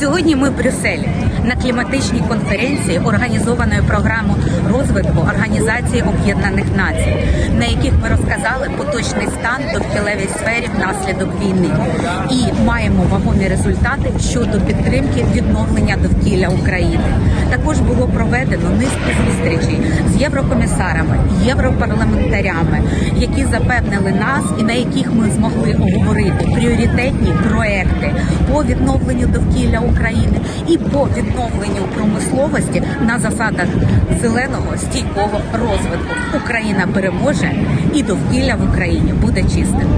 Сьогодні ми в Брюсселі. На кліматичній конференції, організованої програмою розвитку Організації Об'єднаних Націй, на яких ми розказали поточний стан довкілевій сфері внаслідок війни. І маємо вагомі результати щодо підтримки відновлення довкілля України. Також було проведено низку зустрічей єврокомісарами, європарламентарями, які запевнили нас і на яких ми змогли оговорити пріоритетні проекти по відновленню довкілля України і по відновленню промисловості на засадах зеленого стійкого розвитку. Україна переможе і довкілля в Україні буде чистим.